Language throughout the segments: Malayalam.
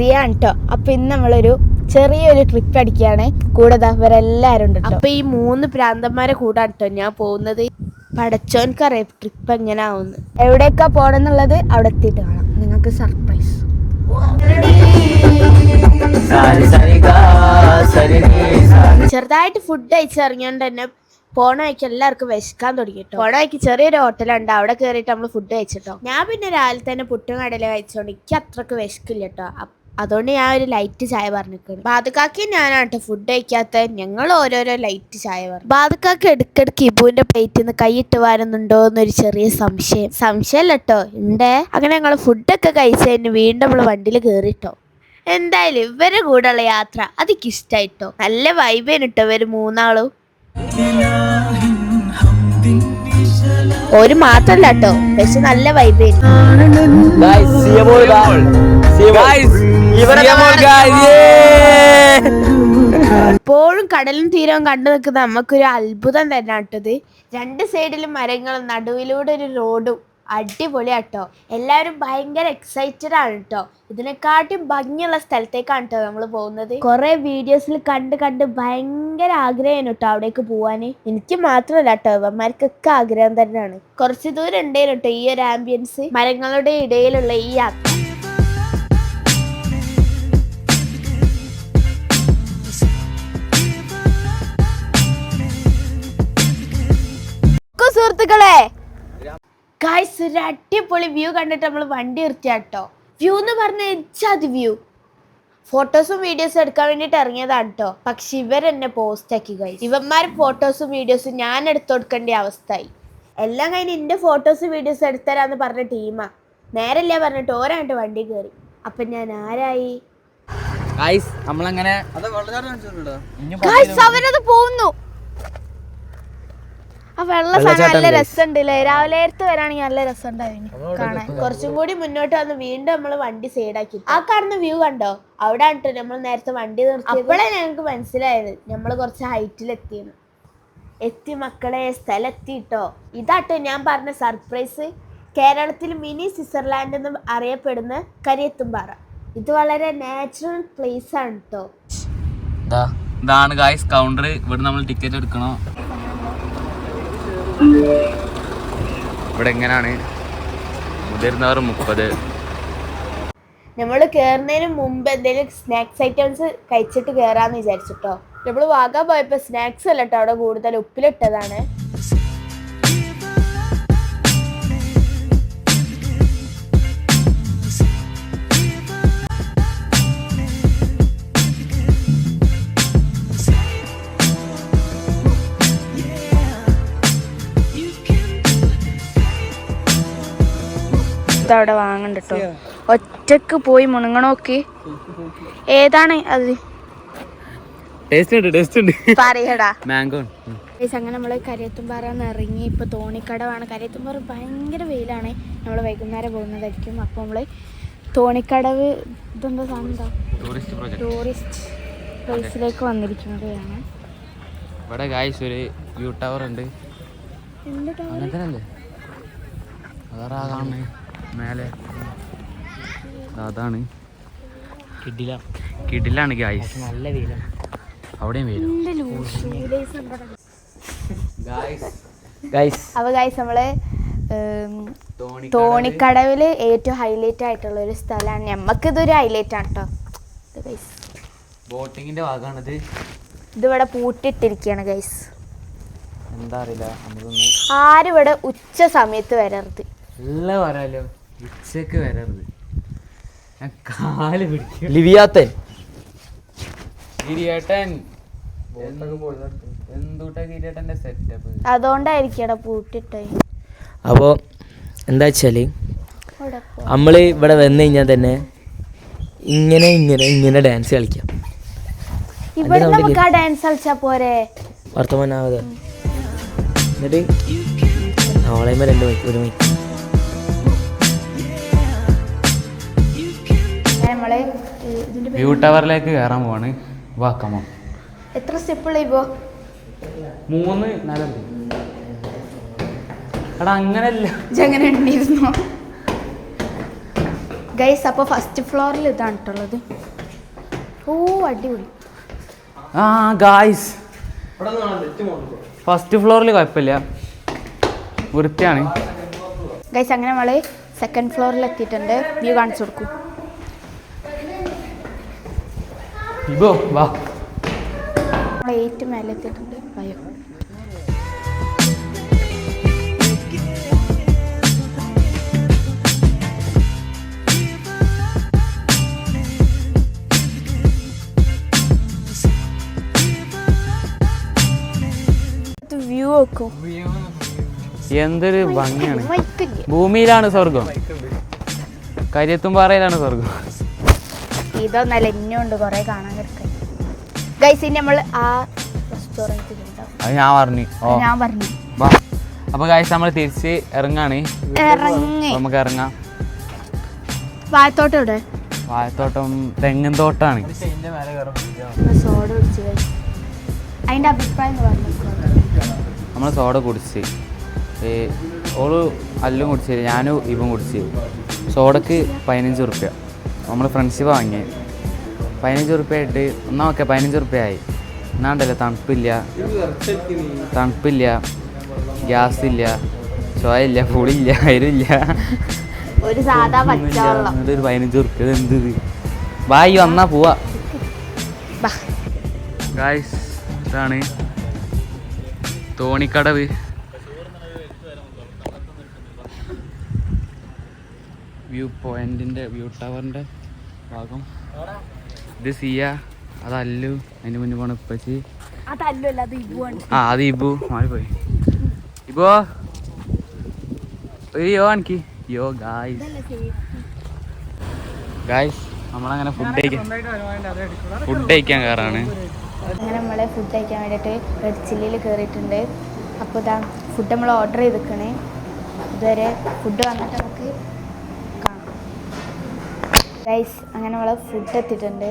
സിയാണ് കേട്ടോ അപ്പൊ ഇന്ന് നമ്മളൊരു ചെറിയൊരു ട്രിപ്പ് അടിക്കുകയാണ് കൂടെ അവരെല്ലാരും ഉണ്ട് അപ്പൊ ഈ മൂന്ന് പ്രാന്തന്മാരെ കൂടാണ് കേട്ടോ ഞാൻ പോകുന്നത്. പടച്ചോൻക്കറിയാം ട്രിപ്പ് എങ്ങനെ ആവുന്നു. എവിടേക്കാ പോണെന്നുള്ളത് അവിടെ എത്തിയിട്ട് കാണാം. നിങ്ങൾക്ക് സർപ്രൈസ് ചെറുതായിട്ട് ഫുഡ് കഴിച്ചിറങ്ങിയോണ്ട് തന്നെ പോണ വഴിക്ക് എല്ലാവർക്കും വിശക്കാൻ തുടങ്ങിട്ടോ പോണ വഴിക്ക് ചെറിയൊരു ഹോട്ടലുണ്ട് അവിടെ കയറിയിട്ട് നമ്മൾ ഫുഡ് കഴിച്ചിട്ടോ. ഞാൻ പിന്നെ രാവിലെ തന്നെ പുട്ടും കടല കഴിച്ചോണ്ട് എനിക്ക് അത്രയ്ക്ക് വിശക്കില്ല കേട്ടോ അതുകൊണ്ട് ഞാൻ ഒരു ലൈറ്റ് ചായ പറഞ്ഞിരിക്കുന്നു ബാധക്കാക്കി ഞാനാണ് ഫുഡ് കഴിക്കാത്ത ഞങ്ങൾ ഓരോരോ ലൈറ്റ് ചായ പറഞ്ഞു. ബാധക്കാക്കി ഇടയ്ക്കിടയ്ക്ക് ഇബുവിന്റെ പ്ലേറ്റിൽ നിന്ന് കൈയിട്ട് വാരുന്നുണ്ടോ എന്നൊരു ചെറിയ സംശയം. സംശയമല്ല കേട്ടോ ഉണ്ടേ അങ്ങനെ ഞങ്ങൾ ഫുഡൊക്കെ കഴിച്ചതിന് വീണ്ടും നമ്മൾ വണ്ടിയിൽ കയറിട്ടോ എന്തായാലും ഇവരുടെ കൂടെയുള്ള യാത്ര അതിക്കിഷ്ടായിട്ടോ നല്ല വൈബേനിട്ടോ ഇവർ മൂന്നാളും. ഒരു മാത്രല്ല കേട്ടോ പക്ഷെ നല്ല വൈബായിരുന്നു ഇപ്പോഴും കടലും തീരവും കണ്ടു നിൽക്കുന്ന നമുക്കൊരു അത്ഭുതം തന്നെ കേട്ടത് രണ്ട് സൈഡിലും മരങ്ങളും നടുവിലൂടെ ഒരു റോഡും അടിപൊളിയാട്ടോ. എല്ലാവരും ഭയങ്കര എക്സൈറ്റഡ് ആണ് കേട്ടോ ഇതിനെക്കാട്ടും ഭംഗിയുള്ള സ്ഥലത്തേക്കാണ് കേട്ടോ നമ്മൾ പോകുന്നത്. കുറെ വീഡിയോസിൽ കണ്ട് കണ്ട് ഭയങ്കര ആഗ്രഹമാണ് കേട്ടോ അവിടേക്ക് പോവാൻ എനിക്ക് മാത്രമല്ല കേട്ടോ ഇവന്മാർക്കൊക്കെ ആഗ്രഹം തന്നെയാണ്. കുറച്ച് ദൂരം ഉണ്ടേനു കേട്ടോ ഈ ഒരു ആംബിയൻസ് മരങ്ങളുടെ ഇടയിലുള്ള ഈ യാത്ര സുഹൃത്തുക്കളെ ഗായ്സ് ഒരു അടിപൊളി വ്യൂ കണ്ടിട്ട് നമ്മൾ വണ്ടി നിർത്തിയാട്ടോ വ്യൂ എന്ന് പറഞ്ഞ എച്ചാതി വ്യൂ ഫോട്ടോസും വീഡിയോസും എടുക്കാൻ വേണ്ടിയിട്ട് ഇറങ്ങിയതാണ് കേട്ടോ പക്ഷെ ഇവരെന്നെ പോസ്റ്റ് ആക്കി ഗൈസ് ഇവന്മാർ ഫോട്ടോസും വീഡിയോസും ഞാൻ എടുത്തു കൊടുക്കേണ്ട അവസ്ഥയായി. എല്ലാം കഴിഞ്ഞ് എന്റെ ഫോട്ടോസും വീഡിയോസും എടുത്തരാന്ന് പറഞ്ഞ ടീമാ നേരല്ല പറഞ്ഞിട്ട് ഓരാണ്ട് വണ്ടി കയറി അപ്പം ഞാൻ ആരായി? ഗൈസ് നമ്മളങ്ങനെ ഗായ്സ് അവരത് പോകുന്നു. ആ വെള്ള സാധനം നല്ല രസമുണ്ടല്ലേ? രാവിലെ നേരത്തെ വരാണെങ്കിൽ നല്ല രസമുണ്ടായിരുന്നു കാണാൻ. കുറച്ചും കൂടി മുന്നോട്ട് വന്ന് വീണ്ടും നമ്മൾ വണ്ടി സൈഡാക്കി ആ കാണുന്ന വ്യൂ കണ്ടോ? അവിടെ ആട്ടോ നമ്മൾ നേരത്തെ വണ്ടി നിർത്തി അപ്പോഴേ ഞങ്ങൾക്ക് മനസ്സിലായത്. നമ്മൾ കുറച്ച് ഹൈറ്റിൽ എത്തിയെന്ന്. എത്തി മക്കളെ സ്ഥലത്തിട്ടോ ഇതാട്ടോ ഞാൻ പറഞ്ഞ സർപ്രൈസ് കേരളത്തിൽ മിനി സ്വിറ്റ്സർലാൻഡ് എന്ന് അറിയപ്പെടുന്ന കരിയത്തുംപാറ. ഇത് വളരെ നാച്ചുറൽ പ്ലേസ് ആണ് കേട്ടോ ഇതാണ് ഗായ്സ് കൗണ്ടർ ഇവിടെ നമ്മൾ ടിക്കറ്റ് എടുക്കണോ? ഇവിടെ എങ്ങനെയാണ് മുതിർന്നവർ മുപ്പത്. നമ്മൾ കയറുന്നതിന് മുമ്പ് എന്തെങ്കിലും സ്നാക്സ് ഐറ്റംസ് കഴിച്ചിട്ട് കയറാമെന്ന് വിചാരിച്ചിട്ടോ. നമ്മൾ വാങ്ങാൻ പോയപ്പോൾ സ്നാക്സ് അല്ലട്ടോ അവിടെ കൂടുതൽ ഉപ്പിലിട്ടതാണ്. അവിടെ വാങ്ങണ്ട കേട്ടോ ഒറ്റയ്ക്ക് പോയി മുണങ്ങണോക്ക് ഏതാണ് അത്? പറയടാ. മാംഗോ അങ്ങനെ നമ്മൾ കരിയത്തുംപാറ ഇറങ്ങി. ഇപ്പോൾ തോണിക്കടവാണ്. കരിയത്തുംപാറ ഭയങ്കര വെയിലാണ്. നമ്മൾ വൈകുന്നേരം പോകുന്നതായിരിക്കും. അപ്പോൾ നമ്മൾ തോണിക്കടവ് ഇതെന്താ സാധനം ടൂറിസ്റ്റ് പ്ലേസിലേക്ക് വന്നിരിക്കുന്നതാണ് ഇവിടെ ഗായ്സ് ഒരു വ്യൂ ടവർ ഉണ്ട്. tower? അല്ലേ? കാണുന്നേ മേലെ. അതാണ്. കിഡില കിഡിലാണ് ഗായ്സ് നല്ല വെയില അവിടെയും വെയിലും. ഗൈസ് അപ്പോൾ ഗൈസ് നമ്മൾ തോണിക്കടവിൽ ഏറ്റവും ഹൈലൈറ്റ് ആയിട്ടുള്ള ഒരു സ്ഥലമാണ്. നമുക്കിതൊരു ഹൈലൈറ്റ് ആണ് കേട്ടോ ഇത് ബോട്ടിങ്ങിന്റെ ഭാഗമാണിത്. ഇതിവിടെ പൂട്ടിട്ടിരിക്കുകയാണ് ഗൈസ് എന്താ അറിയില്ല. ആരും ഇവിടെ ഉച്ച സമയത്ത് വരരുത്. എല്ലാം വരാലോ? ഉച്ചയ്ക്ക് വരരുത്. ഞാൻ കാൽ പിടിക്കും. ലിവിയാത്തൻ ഗിരിയേട്ടൻ എന്തൂട്ടാ സെറ്റപ്പ് പൂട്ടിട്ടേ. അപ്പോൾ എന്താ വെച്ചാൽ ഇവിടെ നമ്മൾ ഇവിടെ വന്നു കഴിഞ്ഞാൽ തന്നെ ഇങ്ങനെ ഇങ്ങനെ ഇങ്ങനെ ഡാൻസ് കളിക്കാം. ഇവിടെ നമുക്ക് ആ ഡാൻസ് കളിച്ചാ പോരെ? വർത്തമാനാവത്. എന്നിട്ട് നാളെ രണ്ട് മൈക്ക് ഒരു മൈക്ക് നമ്മൾ ഇതിന്റെ വ്യൂ ടവറിലേക്ക് കയറാൻ പോവാണ്. വാക്കമോ എത്ര സ്റ്റെപ്പുള്ള ഇപ്പോ മൂന്ന് നാല്. എടാ അങ്ങനല്ല. ഇജങ്ങനെ ഉണ്ടായിരുന്നു ഗൈസ് അപ്പോൾ ഫസ്റ്റ് ഫ്ലോറിൽ ഇതാണ് കേട്ടുള്ളത് ഓ അടിപൊളി. ആ ഗായ്സ് ഫസ്റ്റ് ഫ്ലോറിൽ കുഴപ്പമില്ല വൃത്തിയാണ്. ഗൈസ് അങ്ങനെ നമ്മൾ സെക്കൻഡ് ഫ്ലോറിൽ എത്തിയിട്ടുണ്ട്. വ്യൂ കാണിച്ചു കൊടുക്കും. ഇബോ വാ. നമ്മൾ ഏറ്റവും മേലെ എത്തിയിട്ടുണ്ട് അയ്യോ വ്യൂ നോക്കും. എന്തൊരു ഭംഗിയാണ്. ഭൂമിയിലാണ് സ്വർഗം കരിയത്തും പാറയിലാണ് സ്വർഗം ഇതൊന്നല്ല ഇനിയുണ്ട് കുറേ കാണാൻ കിടക്കാൻ ഗൈസ് ഇനി നമ്മൾ ആ റെസ്റ്റോറന്റിൽ ഉണ്ടാവും അത് ഞാൻ പറഞ്ഞു. ഓ. ഞാൻ പറഞ്ഞു. വാ. അപ്പൊ ഗൈസ് നമ്മൾ തിരിച്ച് ഇറങ്ങാണ്. ഇറങ്ങി. നമുക്ക് ഇറങ്ങാം. വാഴത്തോട്ടം ഇവിടെ വാഴത്തോട്ടം തെങ്ങൻ തോട്ടാണ്. അതിന്റെ അഭിപ്രായം നമ്മൾ സോഡ കുടിച്ച്. ഓൾ അല്ലും കുടിച്ചു ഞാനും ഇപ്പം കുടിച്ച് സോഡക്ക് പതിനഞ്ച് റുപ്യ നമ്മൾ ഫ്രണ്ട്ഷിപ്പ് വാങ്ങി. പതിനഞ്ച് റുപ്യ ഇട്ട് ഒന്നാമൊക്കെ ഓക്കെ പതിനഞ്ച് റുപ്യ ആയി എന്നാണ്ടല്ലോ തണുപ്പില്ല. തണുപ്പില്ല. ഗ്യാസ് ഇല്ല ചോയയില്ല പുളിയില്ല അരില്ല ഒരു സാധാ പച്ചവെള്ളം. എന്നിട്ട് ഒരു പതിനഞ്ച് റുപ്യ എന്ത് വായി വന്നാ പോവാ. ഗായ്സ് ഇതാണ് തോണിക്കടവ്. വ്യൂ പോയിന്റിന്റെ വ്യൂ ടവറിന്റെ ഭാഗം. ഇത് സിയ അത് അല്ലു അതിന് മുന്നേ പോണ ഉപ്പച്ചി. ആ അത് ഇബു മാറിപ്പോയി ഇബോ. ഒരു യോ എനിക്ക് യോ ഗായ്സ് ഗായ്സ് നമ്മളങ്ങനെ ഫുഡ് കഴിക്കാൻ ഫുഡ് കഴിക്കാൻ കയറാണ് അങ്ങനെ നമ്മളെ ഫുഡ് കഴിക്കാൻ വേണ്ടിയിട്ട് റെഡ് ചില്ലിയിൽ കയറിയിട്ടുണ്ട് അപ്പോൾ ഇതാ ഫുഡ് നമ്മൾ ഓർഡർ ചെയ്തിക്കണേ ഇതുവരെ ഫുഡ് വന്നിട്ട് നമുക്ക് ഗൈസ് അങ്ങനെ നമ്മൾ ഫുഡ് എത്തിയിട്ടുണ്ട്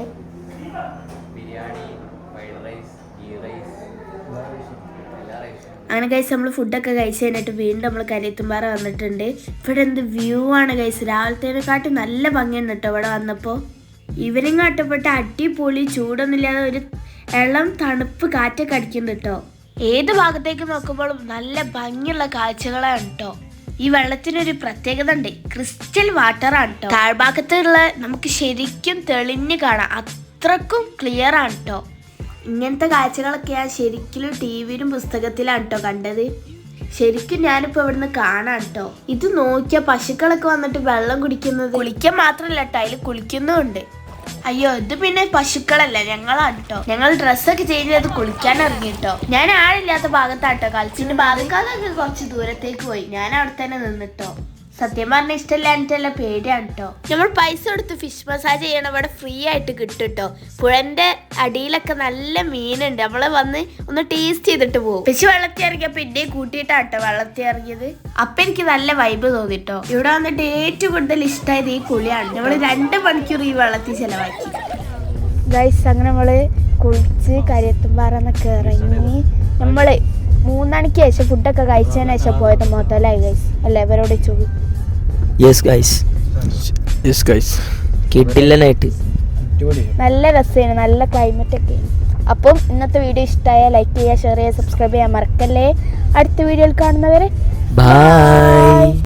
റൈസ് അങ്ങനെ കഴിച്ച് നമ്മൾ ഫുഡൊക്കെ കഴിച്ച് കഴിഞ്ഞിട്ട് വീണ്ടും നമ്മൾ കരിയത്തുംപാറ വന്നിട്ടുണ്ട്. ഇവിടെ എന്ത് വ്യൂ ആണ് കഴിച്ച് രാവിലത്തേനെക്കാട്ടും നല്ല ഭംഗിയുണ്ട് കേട്ടോ ഇവിടെ വന്നപ്പോൾ ഇവരും കാട്ടപ്പെട്ട അടിപൊളി ചൂടൊന്നുമില്ലാതെ ഒരു ഇളം തണുപ്പ് കാറ്റൊക്കെ അടിക്കുന്നുണ്ട് കേട്ടോ ഏത് ഭാഗത്തേക്ക് നോക്കുമ്പോഴും നല്ല ഭംഗിയുള്ള കാഴ്ചകളാണ് കേട്ടോ ഈ വെള്ളത്തിനൊരു പ്രത്യേകത ഉണ്ട് ക്രിസ്റ്റൽ വാട്ടർ ആണ് താഴ്ഭാഗത്തുള്ള നമുക്ക് ശരിക്കും തെളിഞ്ഞു കാണാം. അത്രക്കും ക്ലിയർ ആണ് കേട്ടോ ഇങ്ങനത്തെ കാഴ്ചകളൊക്കെ ശരിക്കും ടി വിയിലും പുസ്തകത്തിലാണ് കേട്ടോ കണ്ടത്. ശരിക്കും ഞാനിപ്പോൾ ഇവിടുന്ന് കാണാം കേട്ടോ ഇത് നോക്കിയ പശുക്കളൊക്കെ വന്നിട്ട് വെള്ളം കുടിക്കുന്നത്. കുളിക്കാൻ മാത്രമല്ല കേട്ടോ അതിൽ കുളിക്കുന്നുമുണ്ട് അയ്യോ ഇത് പിന്നെ പശുക്കളല്ല? ഞങ്ങളാണ് കേട്ടോ ഞങ്ങൾ ഡ്രസ്സൊക്കെ ചേഞ്ച് ചെയ്ത് കുളിക്കാൻ ഇറങ്ങി കേട്ടോ ഞാൻ ആളില്ലാത്ത ഭാഗത്താട്ടോ കളിച്ചിന്റെ ഭാഗക്കാലൊക്കെ കുറച്ച് ദൂരത്തേക്ക് പോയി. ഞാൻ അവിടെ തന്നെ നിന്നിട്ടോ. സത്യം പറഞ്ഞ ഇഷ്ടമില്ലാഞ്ഞിട്ടല്ല പേടിയാണ് കേട്ടോ നമ്മൾ പൈസ കൊടുത്ത് ഫിഷ് മസാജ് ചെയ്യണം ഇവിടെ ഫ്രീ ആയിട്ട് കിട്ടും കേട്ടോ പുഴന്റെ അടിയിലൊക്കെ നല്ല മീനുണ്ട്. നമ്മൾ വന്ന് ഒന്ന് ടേസ്റ്റ് ചെയ്തിട്ട് പോകും ഫിഷ് വെള്ളത്തിൽ ഇറങ്ങിയ പിന്നെ കൂട്ടിയിട്ടാണ് കേട്ടോ വെള്ളത്തിൽ ഇറങ്ങിയത് അപ്പൊ എനിക്ക് നല്ല വൈബ് തോന്നിട്ടോ. ഇവിടെ വന്നിട്ട് ഏറ്റവും കൂടുതൽ ഇഷ്ടമായത് ഈ കുളിയാണ് നമ്മൾ രണ്ട് മണിക്കൂർ ഈ വെള്ളത്തിൽ ചെലവാക്കി. ഗൈസ് അങ്ങനെ നമ്മൾ കുളിച്ച് കരിയത്തുംപാറ എന്നൊക്കെ ഇറങ്ങി നമ്മൾ മൂന്നണിക്ക് ശേഷം ഫുഡൊക്കെ കഴിച്ചതിന് ശേഷം പോയത് മൊത്തലായി ഗൈസ് അല്ലേ? ഇവരോട് ചോദി യെസ് ഗൈസ് യെസ് ഗൈസ് കിട്ടില്ലനായിട്ട് നല്ല രസമാണ് നല്ല ക്ലൈമറ്റ് ഒക്കെ. അപ്പം ഇന്നത്തെ വീഡിയോ ഇഷ്ടമായ ലൈക്ക് ചെയ്യുക ഷെയർ ചെയ്യുക സബ്സ്ക്രൈബ് ചെയ്യാൻ മറക്കല്ലേ. അടുത്ത വീഡിയോയിൽ കാണുന്നവരെ ബൈ